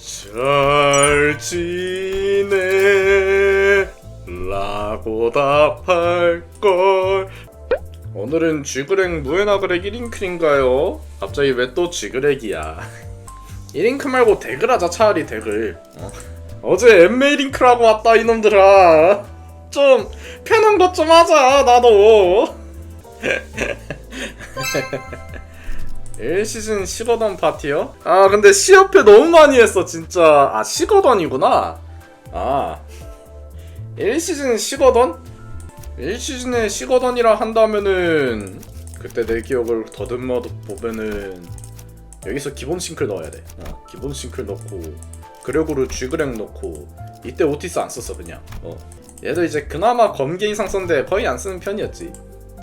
잘 지내 라고 답할걸. 오늘은 쥐그렉 무에나그렉 1링클인가요? 갑자기 왜 또 쥐그렉이야? 1링크 말고 덱을 하자 차라리 덱을. 어? 제 엠메이링크라고 왔다 이놈들아. 좀 편한 것 좀 하자 나도 1시즌 시거던 파티요? 아 근데 시협회 너무 많이 했어 진짜 아 시거던이구나 아 1시즌 시거던? 1시즌에 시거던이라 한다면은 그때 내 기억을 더듬어 보면은 여기서 기본 싱클 넣어야 돼 어, 기본 싱클 넣고 그레고르 쥐그렉 넣고 이때 오티스 안 썼어 그냥 어. 얘도 이제 그나마 검게 이상 썼는데 거의 안 쓰는 편이었지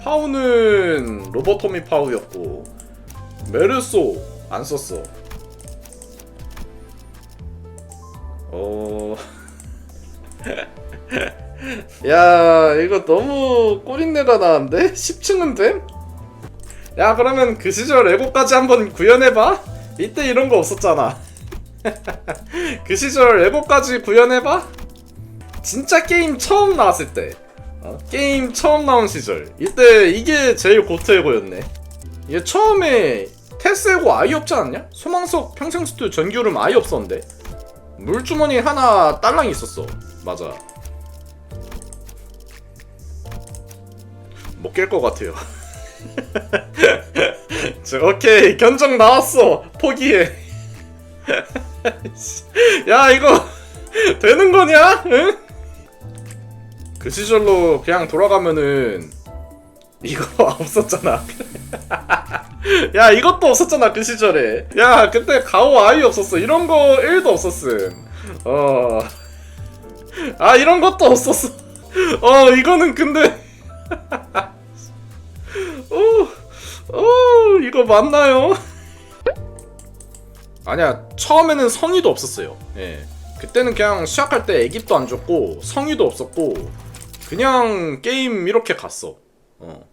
파우는 로버토미 파우였고 메르소 안 썼어. 어. 야, 이거 너무 꼬린내가 나는데? 10층은 됨? 야, 그러면 그 시절 에고까지 한번 구현해봐? 이때 이런 거 없었잖아. 그 시절 에고까지 구현해봐? 진짜 게임 처음 나왔을 때. 어? 게임 처음 나온 시절. 이때 이게 제일 고트 에고였네. 얘 처음에 테스에고 아예 없지 않냐? 소망석 평생 스튜 전기울음 아예 없었는데 물주머니 하나 딸랑 있었어 맞아 못 깰 것 같아요 저, 오케이 견적 나왔어 포기해 야 이거 되는 거냐? 응? 그 시절로 그냥 돌아가면은 이거 없었잖아 야 이것도 없었잖아 그 시절에. 야 그때 가오 아예 없었어. 이런 거 1도 없었음. 어아 이런 것도 없었어. 어 이거는 근데. 오, 오 이거 맞나요? 아니야 처음에는 성의도 없었어요. 예. 그때는 그냥 시작할 때 애깁도 안 줬고 성의도 없었고 그냥 게임 이렇게 갔어. 어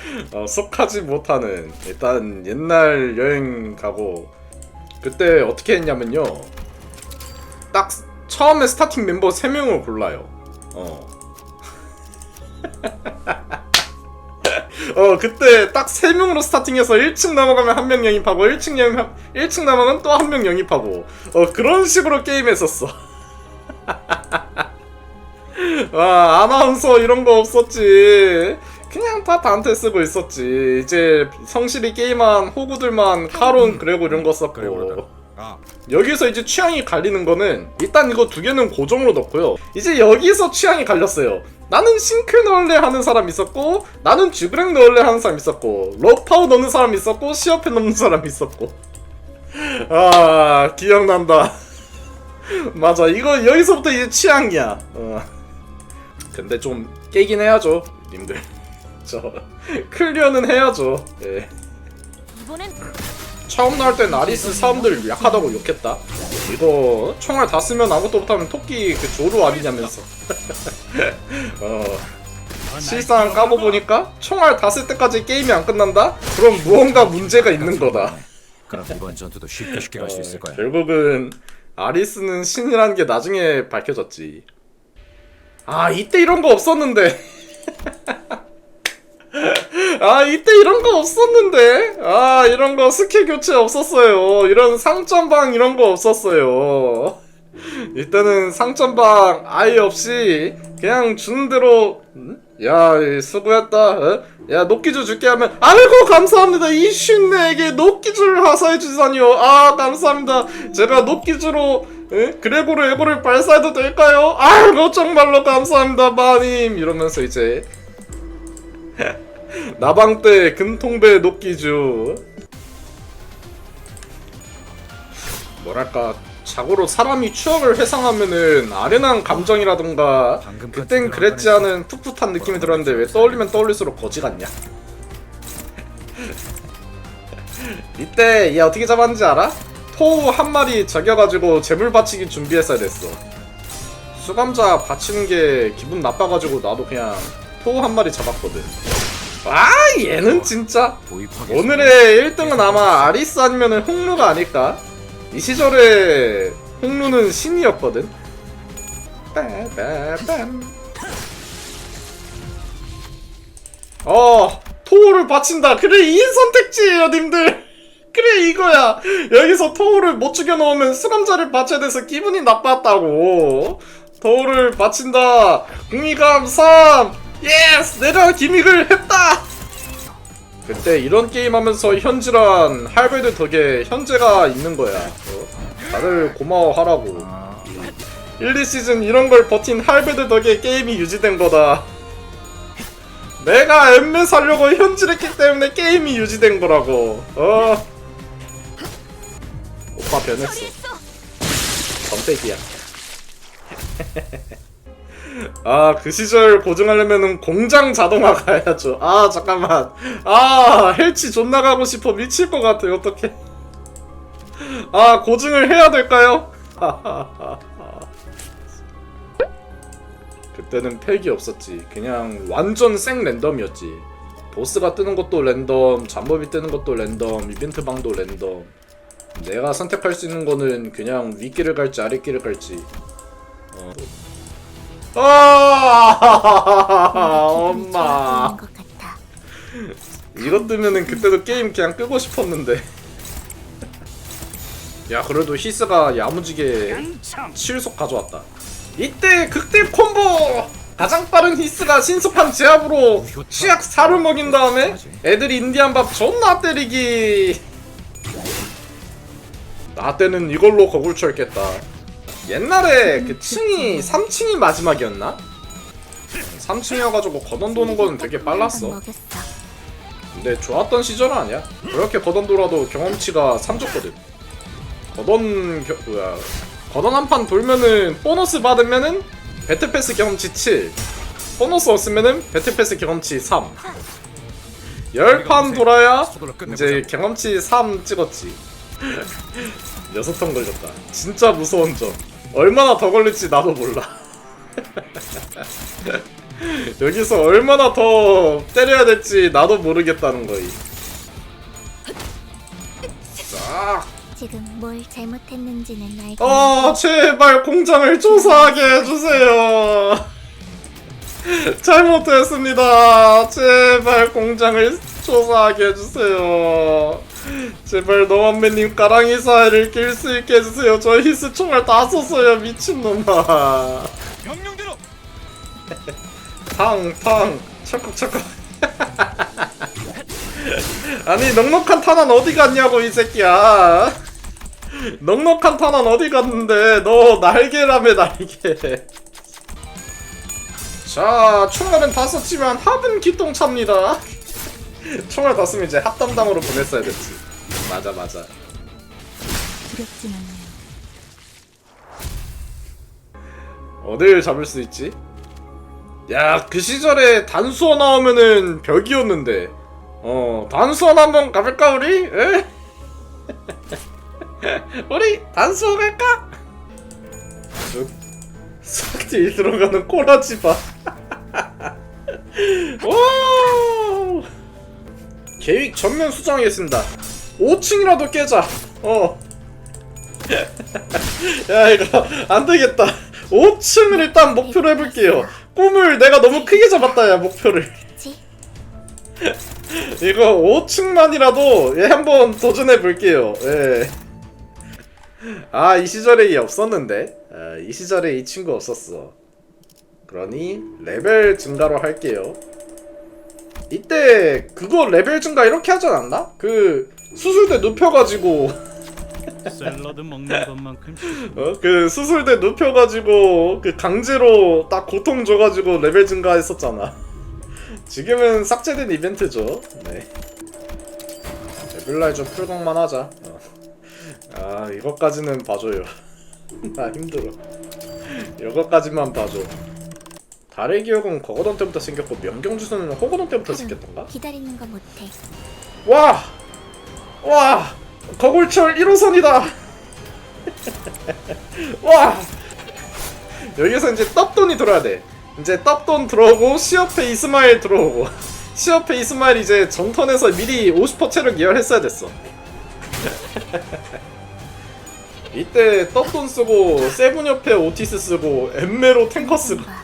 어, 속하지 못하는 일단 옛날 여행 가고 그때 어떻게 했냐면요. 딱 처음에 스타팅 멤버 3명을 골라요. 어. 어 그때 딱 3명으로 스타팅해서 1층 넘어가면 한 명 영입하고 1층 영입 1층 넘어가면 또 한 명 영입하고. 어 그런 식으로 게임했었어. 와 아나운서 이런 거 없었지 그냥 다 단테 쓰고 있었지. 이제 성실히 게임한 호구들만 카론 그레고 이런 거 썼고. 아, 여기서 이제 취향이 갈리는 거는 일단 이거 두 개는 고정으로 넣고요. 이제 여기서 취향이 갈렸어요. 나는 싱크 넣을래 하는 사람 있었고, 나는 쥐그렉 넣을래 하는 사람 있었고, 럭파우 넣는 사람 있었고, 시어펜 넣는 사람 있었고. 아 기억난다. 맞아 이거 여기서부터 이제 취향이야. 어. 근데 좀 깨긴 해야죠, 님들. 저 클리어는 해야죠. 예. 이번엔 처음 나올 땐 아리스 사람들 약하다고 욕했다. 이거 총알 다 쓰면 아무것도 못하면 토끼 그 조루 아니냐면서. 어. 실상 까보보니까 총알 다 쓸 때까지 게임이 안 끝난다? 그럼 무언가 문제가 있는 거다. 그럼 이번 전투도 쉽게 쉽게 갈 수 있을 어, 거야. 결국은 아리스는 신이라는 게 나중에 밝혀졌지. 아 이때 이런 거 없었는데. 아 이때 이런 거 없었는데. 아 이런 거 스킬 교체 없었어요. 이런 상점방 이런 거 없었어요. 이때는 상점방 아예 없이 그냥 주는 대로 음? 야 이, 수고했다 어? 야 녹기주 줄게 하면 아이고 감사합니다 이쉰네에게 녹기주를 하사해 주다니요 아 감사합니다 제가 녹기주로 에? 그레고르 에고를 발사해도 될까요? 아이고 정말로 감사합니다 마님 이러면서 이제 나방 때 금통배 녹기주 뭐랄까 자고로 사람이 추억을 회상하면은 아련한 감정이라던가 그땐 그랬지 않은 풋풋한 느낌이 들었는데 왜 떠올리면 떠올릴수록 거지 같냐? 이때 얘 어떻게 잡았는지 알아? 토우 한 마리 저겨가지고 재물 바치기 준비했어야 됐어. 수감자 바치는 게 기분 나빠가지고 나도 그냥 토우 한 마리 잡았거든. 아 얘는 진짜. 오늘의 1등은 아마 아리스 아니면 은 홍루가 아닐까? 이 시절에 홍루는 신이었거든. 빠바밤. 어, 토우를 바친다. 그래, 이 선택지예요, 님들. 그래, 이거야. 여기서 토우를 못 죽여놓으면 수감자를 바쳐야 돼서 기분이 나빴다고. 토우를 바친다. 궁이감 3. 예스! 내가 기믹을 했다! 그때 이런 게임 하면서 현질한 할배들 덕에 현재가 있는 거야. 어? 다들 고마워하라고. 1, 2시즌 이런 걸 버틴 할배들 덕에 게임이 유지된 거다. 내가 엠메 살려고 현질 했기 때문에 게임이 유지된 거라고. 어. 오빠 변했어. 검색이야. 아, 그 시절 고증하려면은 공장 자동화 가야죠. 아, 잠깐만. 아, 헬치 존나 가고 싶어. 미칠 것 같아. 어떡해. 아, 고증을 해야 될까요? 그때는 팩이 없었지. 그냥 완전 생 랜덤이었지. 보스가 뜨는 것도 랜덤, 잠법이 뜨는 것도 랜덤, 이벤트 방도 랜덤. 내가 선택할 수 있는 거는 그냥 윗길을 갈지 아랫길을 갈지. 어. 아, 엄마. 이것 뜨면은 그때도 게임 그냥 끄고 싶었는데. 야, 그래도 히스가 야무지게 실속 가져왔다. 이때 극대 콤보! 가장 빠른 히스가 신속한 제압으로 취약 살을 먹인 다음에 애들이 인디안 밥 존나 때리기. 나 때는 이걸로 거굴 겠다 옛날에 그 층이 3층이 마지막이었나? 3층이어가지고 거던 도는 거는 되게 빨랐어. 근데 좋았던 시절은 아니야. 그렇게 거던 돌아도 경험치가 3줬거든. 거던 겨, 뭐야 거던 한 판 돌면은 보너스 받으면은 배틀패스 경험치 7 보너스 없으면은 배틀패스 경험치 3 10판 돌아야 이제 경험치 3 찍었지 6턴 걸렸다 진짜 무서운 점 얼마나 더 걸릴지 나도 몰라 여기서 얼마나 더 때려야 될지 나도 모르겠다는 거이 싹 지금 뭘 잘못했는지는 알겠는데 어, 제발 공장을 조사하게 해주세요. 잘못했습니다. 제발 공장을 조사하게 해주세요. 제발 너만매님 까랑이 사이를 낄 수 있게 해주세요. 저 히스 총알 다 썼어요, 미친놈아. 명령대로 탕, 탕, 척박척박. 아니, 넉넉한 탄환 어디 갔냐고, 이 새끼야. 넉넉한 탄환 어디 갔는데, 너 날개라며, 날개. 자, 총알은 다 썼지만 합은 기똥차입니다. 총알 다 쓰면 이제 합담당으로 보냈어야 됐지. 맞아, 맞아. 두렵진 않아요. 어딜 잡을 수 있지? 야, 그 시절에 단수어 나오면은 벽이었는데. 어, 단수어 한번 가볼까, 우리? 에? 우리 단수어 갈까? 싹딜 들어가는 꼬라지 봐. 와! 계획 전면 수정하겠습니다. 5층이라도 깨자. 어. 야 이거 안 되겠다. 5층을 일단 목표로 해볼게요. 꿈을 내가 너무 크게 잡았다 야 목표를. 지? 이거 5층만이라도 예, 한번 도전해 볼게요. 예. 아, 이 시절에 얘 없었는데. 아, 이 시절에 이 친구 없었어. 그러니 레벨 증가로 할게요. 이때 그거 레벨 증가 이렇게 하지 않았나? 그 수술대 눕혀가지고 샐러드 먹는 것만큼 어? 그 수술대 눕혀가지고 그 강제로 딱 고통 줘가지고 레벨 증가했었잖아. 지금은 삭제된 이벤트죠. 네. 레벨라이저 풀강만 하자. 어. 아 이것까지는 봐줘요. 나 힘들어. 이것까지만 봐줘. 달의 기억은 거거던 때부터 생겼고 명경주소는 호거던 때부터 생겼던가? 기다리는 거 못해. 와! 와! 거골철 1호선이다! 와! 여기서 이제 떡돈이 들어야 돼. 이제 떡돈 들어오고 시어페 이스마일 들어오고 시어페 이스마일 이제 정턴에서 미리 50% 체력 예열했어야 됐어. 이때 떡돈 쓰고 세븐 옆에 오티스 쓰고 엠메로 탱커 쓰고 봐.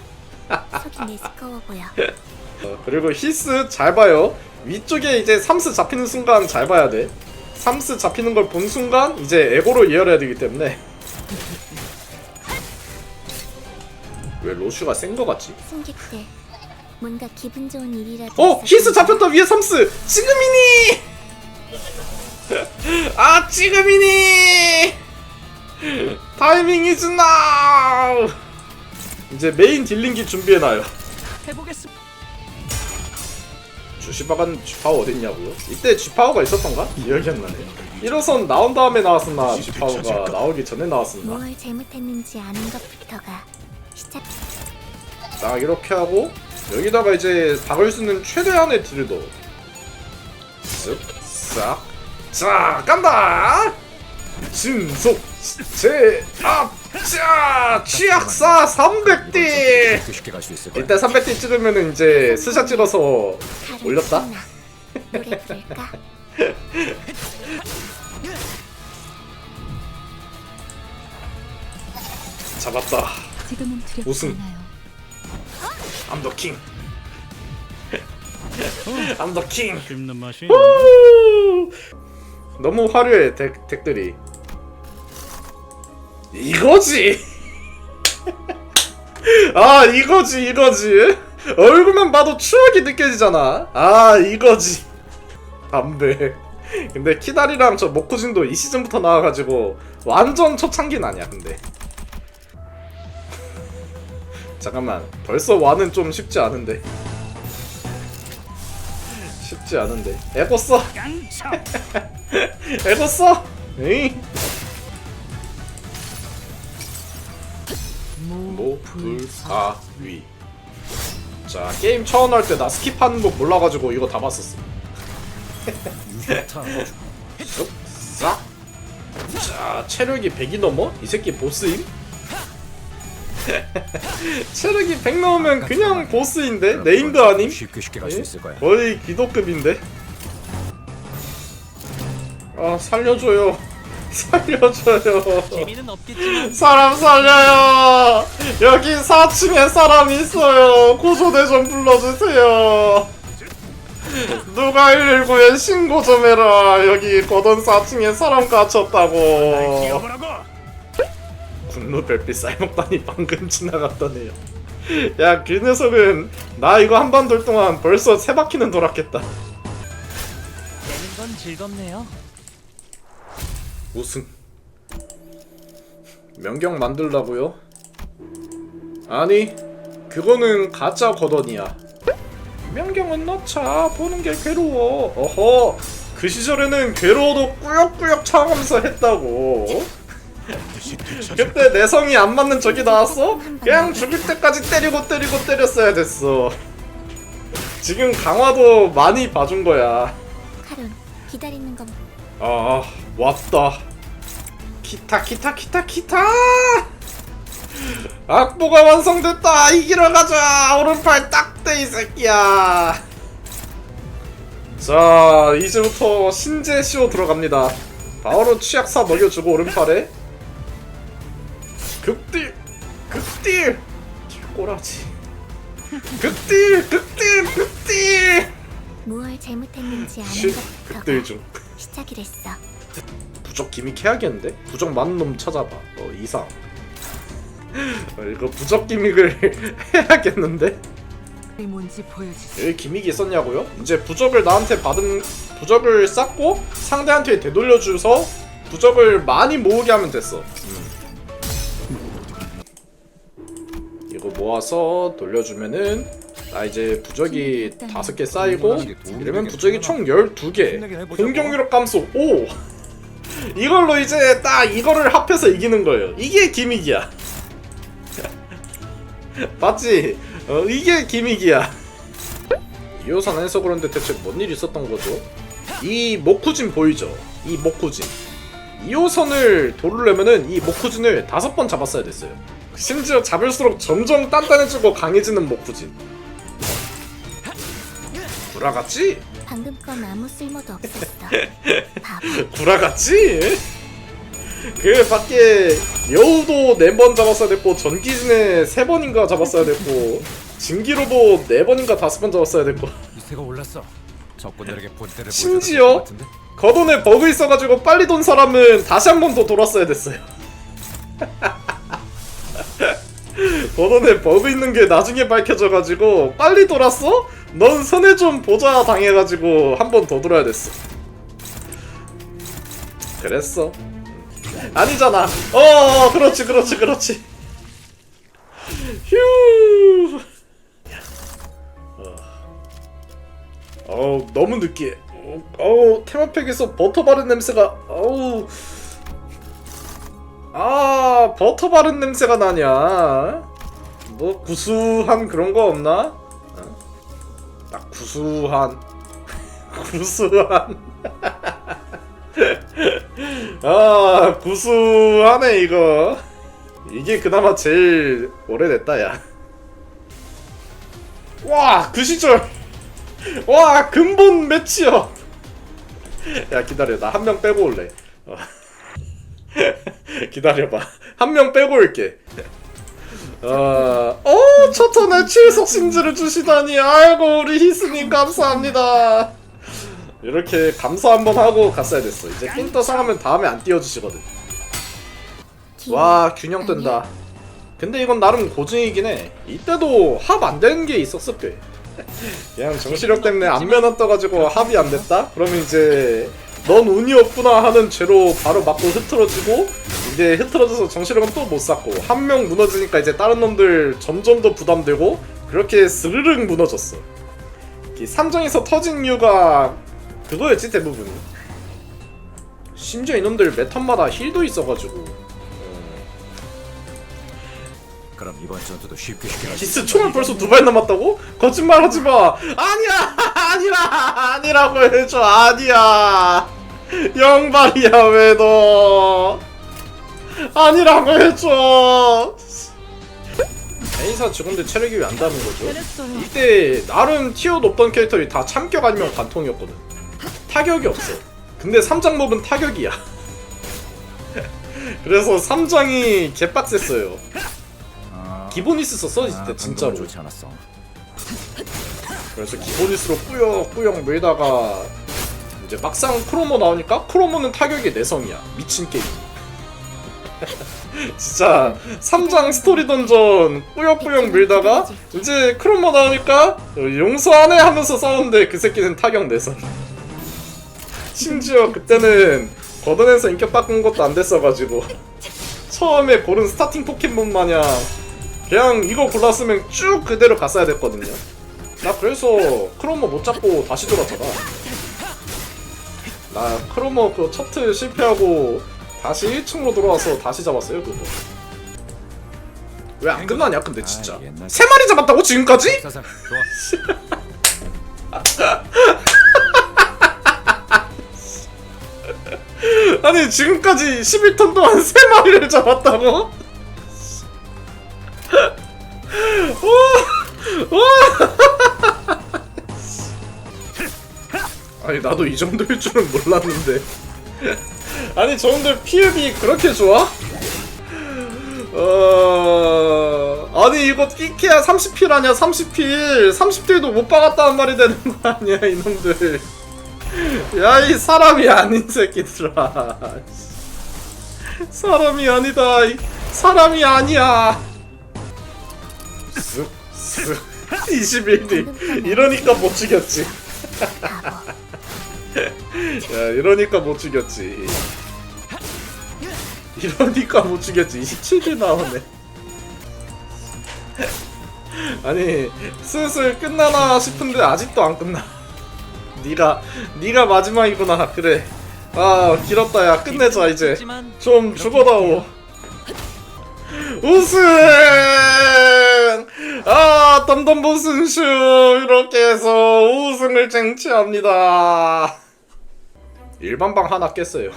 속이 매스꺼워 보여. 어, 그리고 히스 잘 봐요 위쪽에 이제 삼스 잡히는 순간 잘 봐야 돼 삼스 잡히는 걸 본 순간 이제 에고로 이어려야 되기 때문에 왜 로슈가 센 거 같지? 승객들 뭔가 기분 좋은 일이라도 어! 히스 잡혔다 위에 삼스! 지금이니! 아 지금이니! 타이밍 이즈 나우! 이제 메인 딜링기 준비해놔요 해보겠습니다. 주시바간 쥐파워 어딨냐고요? 이때 쥐파워가 있었던가? 기억이 안 나네 1호선 나온 다음에 나왔었나 쥐파워가 나오기 전에 나왔었나 무엇 잘못했는지 아는 것부터가 시작. 딱 이렇게 하고 여기다가 이제 박을 수 있는 최대한의 딜을 넣어 쓱, 싹, 자, 간다! 신속, 제압, 자, 취약사 300딜! 쉽게 쉽게 갈 수 있을 거야. 이때 300딜 찍으면은 이제 스샷 찍어서 올렸다? 신나. 노래 부를까? 잡았다. 지금은 두렵지 우승. 않아요. I'm the king. I'm the king. 씹는 맛이 후! 너무 화려해 덱, 덱들이 이거지. 아 이거지 이거지. 얼굴만 봐도 추억이 느껴지잖아. 아 이거지. 담배. 근데 키다리랑 저 모쿠진도 이 시즌부터 나와가지고 완전 초창기는 아니야 근데. 잠깐만. 벌써 와는 좀 쉽지 않은데. 쉽지 않은데. 에고 써. 에고 써. 에이 모 불사위 자 게임 처음 할 때 나 스킵하는 거 몰라가지고 이거 다 봤었어. 싹. 자 체력이 100이 넘어? 이 새끼 보스임? 체력이 100 넘으면 그냥 보스인데? 네임드 아님? 쉽게 쉽게 갈수 예? 있을 거야. 거의 기도급인데? 아 살려줘요 살려줘요. 재미는 없겠지만. 사람 살려요. 여기 4층에 사람 있어요. 구조대 좀 불러주세요. 누가 119에 신고 좀 해라. 여기 거던 4층에 사람 갇혔다고. 분노 별빛 쌀먹다니 방금 지나갔다네요. 야 그 녀석은 나 이거 한 번 돌 동안 벌써 세 바퀴는 돌았겠다. 되는 건 즐겁네요. 우승. 명경 만들라고요? 아니 그거는 가짜 거던이야. 명경은 넣자 보는 게 괴로워. 어허 그 시절에는 괴로워도 꾸역꾸역 참으면서 했다고. 그때 내성이 안 맞는 적이 나왔어? 그냥 죽을 때까지 때리고 때리고 때렸어야 됐어. 지금 강화도 많이 봐준 거야. 카론 기다리는 건 아 왔다 기타 기타 기타 기타! 악보가 완성됐다! 이기러 가자! 오른팔 딱대 이 새끼야! 자 이제부터 신제 시오 들어갑니다. 바로 취약사 먹여주고 오른팔에. 극딜! 극딜! 꼬라지. 극딜 극딜 극딜! 무엇 잘못했는지 아는 것부터가 극딜 중. 시작이랬어. 부적 기믹 해야겠는데? 부적 많은 놈 찾아봐. 어 이상. 어, 이거 부적 기믹을 해야겠는데? 뭔지. 여기 기믹이 있었냐고요? 이제 부적을 나한테 받은 부적을 쌓고 상대한테 되돌려줘서 부적을 많이 모으게 하면 됐어. 음. 이거 모아서 돌려주면은 나 이제 부적이 다섯 개 쌓이고 이러면 부적이 총 12개 공격력 감소 5 이걸로 이제 딱 이거를 합해서 이기는 거예요 이게 기믹이야 맞지? 어 이게 기믹이야 이호선 해서 그런데 대체 뭔 일이 있었던 거죠? 이 모쿠진 보이죠? 이 모쿠진 2호선을 도르려면은 이 모쿠진을 다섯 번 잡았어야 됐어요 심지어 잡을수록 점점 단단해지고 강해지는 모쿠진 구라같지? 방금 건 아무 쓸모도 없었어. 바보. 구라같지? 그 밖에 여우도 4번 잡았어야 됐고 전기진에 3번인가 잡았어야 됐고 진기로도 4번인가 5번 잡았어야 됐고 유세가 올랐어. 적군들에게 본때를 심지어? 보여줘도 될것 같은데? 거돈에 버그 있어가지고 빨리 돈 사람은 다시 한 번 더 돌았어야 됐어요 거돈에 버그 있는 게 나중에 밝혀져가지고 빨리 돌았어? 넌 손해 좀 보자 당해가지고 한 번 더 돌아야 됐어. 그랬어. 아니잖아. 어 그렇지 그렇지 그렇지. 휴. 어우 너무 느끼해 어우 테마팩에서 버터 바른 냄새가 어우. 아 버터 바른 냄새가 나냐 뭐 구수한 그런 거 없나? 어? 딱 구수한. 구수한. 아 구수하네 이거. 이게 그나마 제일 오래됐다 야 와 그 시절. 와 근본 매치야 야 기다려. 나 한 명 빼고 올래. 어. 기다려봐. 한 명 빼고 올게 어, 어, 첫 턴에 칠석 심지를 주시다니. 아이고 우리 히스님 감사합니다. 이렇게 감사 한번 하고 갔어야 됐어. 이제 핀터 상하면 다음에 안 띄워주시거든. 와 균형 뜬다. 근데 이건 나름 고증이긴 해. 이때도 합 안 되는 게 있었어 꽤 그냥 정시력 때문에 안면허 떠가지고 합이 안 됐다? 그러면 이제 넌 운이 없구나 하는 죄로 바로 맞고 흐트러지고 이제 흐트러져서 정시력은 또 못 쌓고 한 명 무너지니까 이제 다른 놈들 점점 더 부담되고 그렇게 스르륵 무너졌어. 이 삼정에서 터진 이유가 그거였지 대부분. 심지어 이놈들 매턴마다 힐도 있어가지고. 그럼 이번 전투도 쉽게 쉽게 할수 기스 총을 벌써 두 발 남았다고? 거짓말 하지 마. 아니야, 아니라, 아니라고 해줘, 아니야. 영발이야 왜 너? 아니라고 해줘. 에이사 죽은데 체력이 왜안 다는 거죠? 이때 나름 티어 높던 캐릭터들이 다 참격 아니면 관통이었거든. 타격이 없어. 근데 삼장몹은 타격이야. 그래서 삼장이 개빡셌어요. 아, 기본이스 썼어 아, 이때 진짜로. 좋지 않았어. 그래서 기본이스로 꾸역꾸역 밀다가 이제 막상 크로모 나오니까 크로모는 타격이 내성이야. 미친 게임. 진짜 3장 스토리 던전 꾸역꾸역 밀다가 이제 크로모 나오니까 용서하네 하면서 싸우는데 그 새끼는 타격 내성. 심지어 그때는 거던에서 인격 바꾼 것도 안 됐어가지고 처음에 고른 스타팅 포켓몬 마냥 그냥 이거 골랐으면 쭉 그대로 갔어야 됐거든요. 나 그래서 크로모 못 잡고 다시 돌았잖아. 나 크로모 그 첫트 실패하고 다시 1층으로 돌아와서 다시 잡았어요 그거. 왜 안 끝나냐 근데 진짜 아, 세 마리 잡았다고 지금까지? 아니 지금까지 11턴 동안 세 마리를 잡았다고? 오, 오. 아니 나도 이 정도일 줄은 몰랐는데. 아니 저놈들 피흡이 그렇게 좋아? 어... 아니 이거 끼케야 30필 아니야? 30필 30필도 못 박았다는 말이 되는 거 아니야 이놈들. 야 이 사람이 아닌 새끼들아. 사람이 아니다. 이- 사람이 아니야. 쓱쓱 21딜. 이러니까 못 죽였지 야 이러니까 못 죽였지. 이러니까 못 죽였지. 27딜 나오네. 아니 슬슬 끝나나 싶은데 아직도 안 끝나. 네가 네가 마지막이구나. 그래. 아 길었다. 야 끝내자 이제. 좀 죽어다오. 우승! 아 덤덤보 승슈! 이렇게 해서 우승을 쟁취합니다 일반 방 하나 깼어요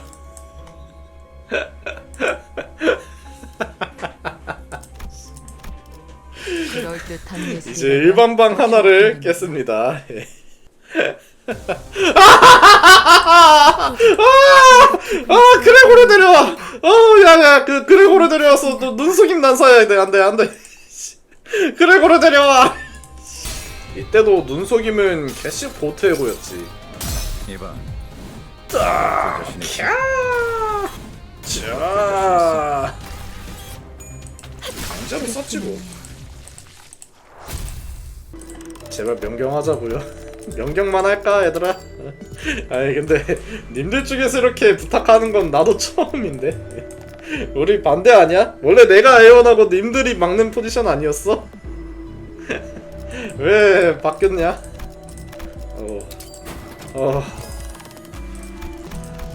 그럴 듯한 내 이제 일반 방 하나를 깼습니다 예. 아, 아 그래 그래 내려 어, 야, 야, 그, 그레고르 데려와서 너 눈속임 난사야 돼. 안 돼, 안 돼. 그레고르 데려와! 이때도 눈속임은 개씨 보트해고였지. 이봐. 딱! 그 캬! 자! 강제로 썼지 뭐. 제발 명경하자고요. 명경만 할까 얘들아? 아니 근데 님들 중에서 이렇게 부탁하는 건 나도 처음인데 우리 반대 아니야? 원래 내가 애원하고 님들이 막는 포지션 아니었어? 왜 바뀌었냐? 어, 어,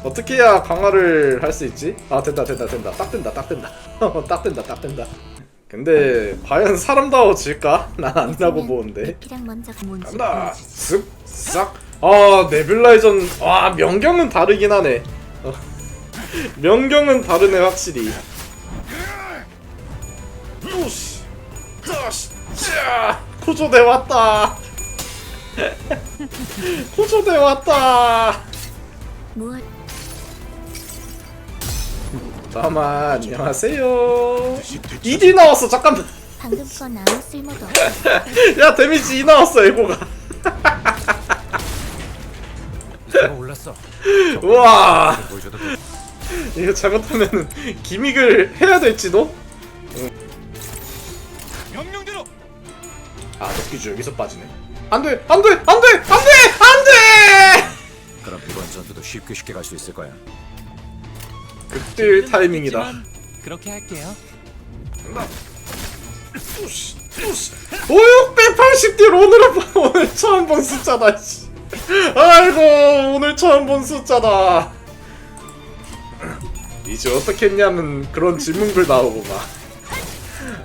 어떻게 해야 강화를 할 수 있지? 아 된다 된다 된다. 딱 된다 딱 된다. 딱 된다 딱 된다. 근데 과연 사람다워질까? 난 보는데. 피랑 먼저 뭔지 간다. 쓱싹. 아 네뷸라이전. 와 명경은 다르긴 하네. 어. 명경은 다르네 확실히. 우씨 짜씨 짜 구조대 왔다. 구조대 왔다. 무얼 잠깐만 안녕하세요 1이 나왔어 잠깐만 방금 건 아무 쓸모도 없어. 야 데미지 2 나왔어 에고가 내가 올랐어. 우와 보여줘도 이거 잘못하면은 기믹을 해야 될지도 명령대로. 아 덕기주 여기서 빠지네 안돼 안돼 안돼 안돼 안돼 그럼 이번 전투도 쉽게 쉽게 갈 수 있을 거야. 극딜 타이밍이다 그렇게 할게요. 5680딜 오늘은 봐- 오늘 처음 본 숫자다 씨. 아이고 오늘 처음 본 숫자다 이제 어떻게 했냐면 그런 질문글 나오고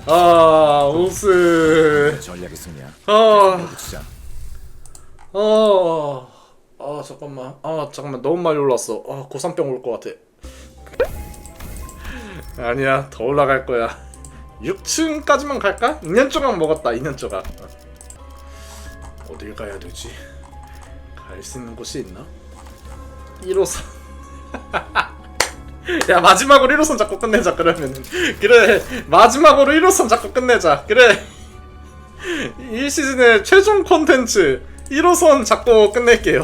막아 우스 전략의 승리야. 아. 어, 아 잠깐만, 아 잠깐만 너무 많이 올랐어. 아 고산병 올 것 같아. 아니야, 더 올라갈 거야. 6층까지만 갈까? 2년 조각 먹었다. 2년 조각. 어. 어딜 가야 되지? 갈 수 있는 곳이 있나? 1호선. 야 마지막으로 1호선 잡고 끝내자 그러면은 그래 마지막으로 1호선 잡고 끝내자 그래 1시즌의 최종 콘텐츠 1호선 잡고 끝낼게요.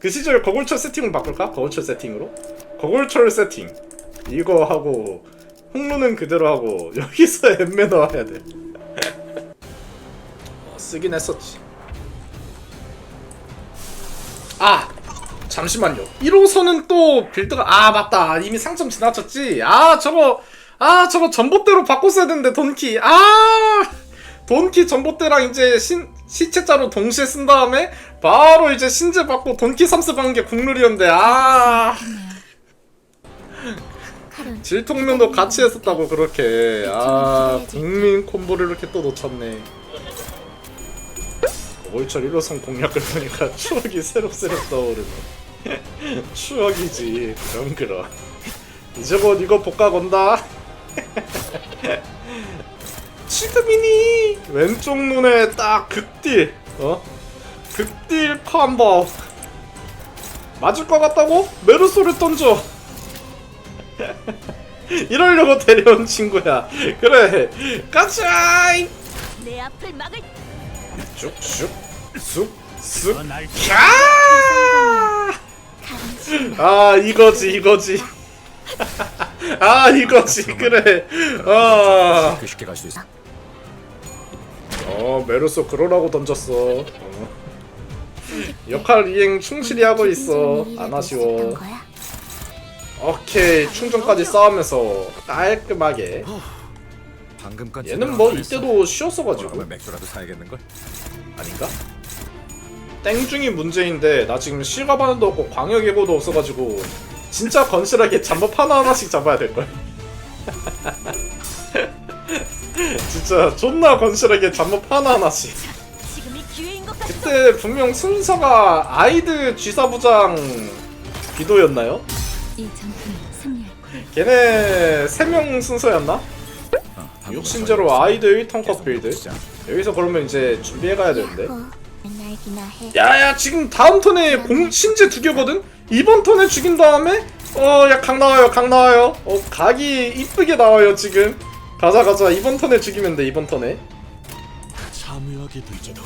그 시절 거골철 세팅을 바꿀까? 거골철 세팅으로? 거골철 세팅. 이거 하고 홍루는 그대로 하고 여기서 엠매 넣어야 돼. 어, 쓰긴 했었지. 아! 잠시만요. 1호선은 또 빌드가 아 맞다. 이미 상점 지나쳤지. 아 저거 아 저거 전봇대로 바꿨어야 되는데 돈키. 아! 돈키 전봇대랑 이제 신, 시체자로 동시에 쓴 다음에 바로 이제 신제 받고 돈키 삼스 받는 게 국룰이었는데 아 질통면도 같이 했었다고 그렇게. 아 국민 콤보를 이렇게 또 놓쳤네. 월철 1호선 공략을 보니까 추억이 새록새록 떠오르네. 추억이지 그럼 그럼 이제 곧 이거 복각 온다. 지금이니? 왼쪽 눈에 딱 극딜 어? 극딜 컴보 맞을 것 같다고? 메르소를 던져 이러려고 데려온 친구야 그래 가자 내 앞을 막을 쭉쭉 쑥쑥 씨아 이거지 이거지 아 이거지 그래 어, 쉽게 쉽게 갈 수 있어. 어 메르소 그러라고 던졌어 어. 역할 이행 충실히 하고 있어 안 아쉬워? 오케이 충전까지 쌓으면서 깔끔하게 방금까지 얘는 뭐 이때도 쉬었어가지고 그러면 맥주라도 사야겠는 걸. 아닌가? 땡중이 문제인데 나 지금 실가반도 없고 광역예고도 없어가지고 진짜 건실하게 잠복 하나 하나씩 잡아야 될걸 진짜 존나 건실하게 잠복 하나 하나씩 지금이 기회인 것 같아. 그때 분명 순서가 아이드 쥐사부장 기도였나요? 이 전투는 승리할 거야. 걔네 3명 순서였나? 어, 방금 육신제로 아이드 1턴 승리. 컷 빌드 붙이자. 여기서 그러면 이제 준비해가야 되는데 야호, 날기나 해. 야야 지금 다음 턴에 공 신제 두 개거든? 이번 턴에 죽인 다음에 어야 각 나와요 각 나와요 어 각이 이쁘게 나와요 지금 가자 가자 이번 턴에 죽이면 돼 이번 턴에 참여하게 되져도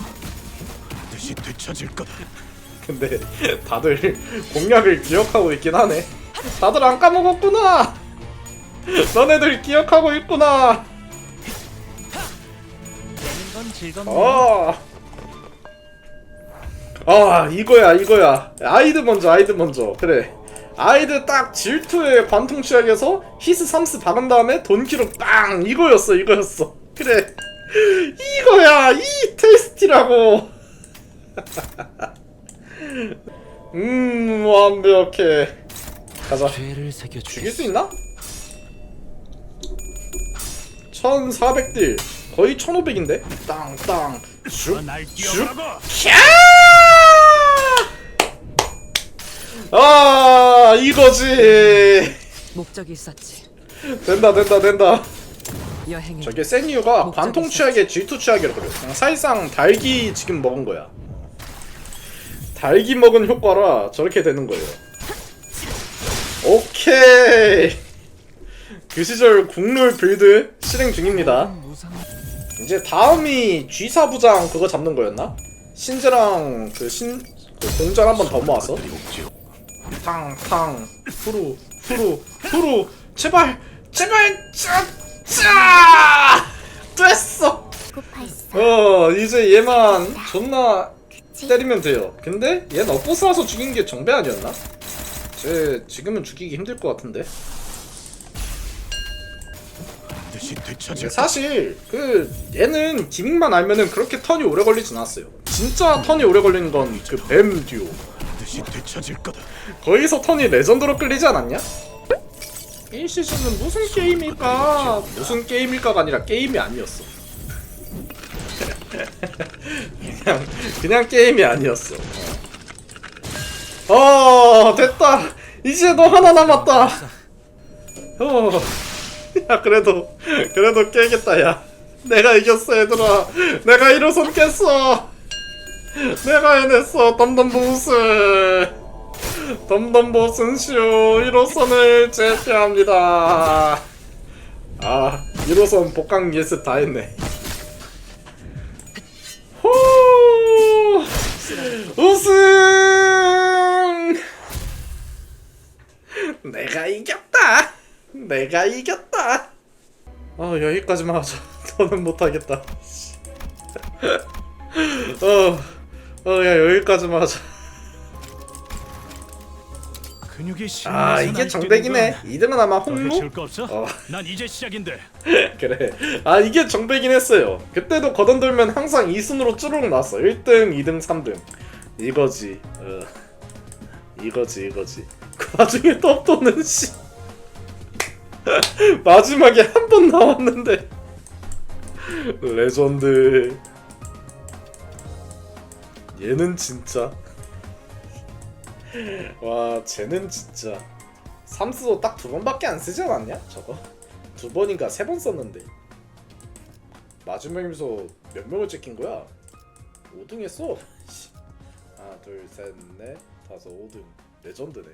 반드시 되찾을 거다. 근데 다들 공략을 기억하고 있긴 하네 다들 안 까먹었구나. 너네들 기억하고 있구나. 내는 건 즐겁네요. 어. 아 이거야 이거야. 아이드 먼저 아이드 먼저. 그래. 아이드 딱 질투의 관통 취약에서 히스 3스 박은 다음에 돈키로 빵! 이거였어 이거였어. 그래. 이거야 이 테스티라고. 음 완벽해 가자. 죄를 새겨 죽일 수 있나? 1400딜. 거의 1500인데? 땅땅. 슉날 슉. 아 이거지. 목적이 있었지. 된다 된다 된다. 여행에 저게 센 이유가 관통 취약에 G2 취약이라 그래. 그냥 사실상 달기 지금 먹은 거야. 달기 먹은 효과라 저렇게 되는 거예요 오케이 그 시절 국룰 빌드 실행 중입니다. 이제 다음이 G4 부장 그거 잡는 거였나? 신재랑 그 신 그 공전 한 번 더 모아서 탕탕 후루 후루 후루 제발 제발 짜짜 됐어. 어 이제 얘만 존나 때리면 돼요 근데 얘는 엇보스라서 죽인 게 정배 아니었나? 쟤 지금은 죽이기 힘들 것 같은데 반드시 되찾을 근데 사실 그 얘는 기믹만 알면은 그렇게 턴이 오래 걸리진 않았어요 진짜 턴이 오래 걸리는 건그 뱀 듀오 반드시 되찾을 거다. 거기서 턴이 레전드로 끌리지 않았냐? 1시즌은 무슨 게임일까? 무슨 게임일까가 아니라 게임이 아니었어. 그냥 그냥 게임이 아니었어. 어 됐다. 이제 너 하나 남았다. 어. 야 그래도 그래도 깨겠다 야. 내가 이겼어 얘들아. 내가 1호선 깼어. 내가 해냈어 덤덤보스. 덤덤보슨 쇼 1호선을 제패합니다. 아 1호선 복강 예스 다 했네. 호 우승! 내가 이겼다. 내가 이겼다. 아 여기까지만 하자. 더는 못하겠다. 어, 어, 야 여기까지만 하자. 근육이 아 이게 정백이네 2등은 아마 없어? 어난 이제 시작인데. 그래 아 이게 정백이긴 했어요 그때도 거던 돌면 항상 2순으로 쭈룩 나왔어 1등 2등 3등 이거지 어 이거지 이거지 그 와중에 떡도는 씨. 마지막에 한 번 나왔는데. 레전드. 얘는 진짜. 와 쟤는 진짜. 삼스도 딱 두 번밖에 안 쓰지 않았냐? 저거? 두 번인가 세 번 썼는데. 마지막이면서 몇 명을 찍힌 거야? 5등 했어? 하나 둘셋넷. 다섯 5등. 레전드네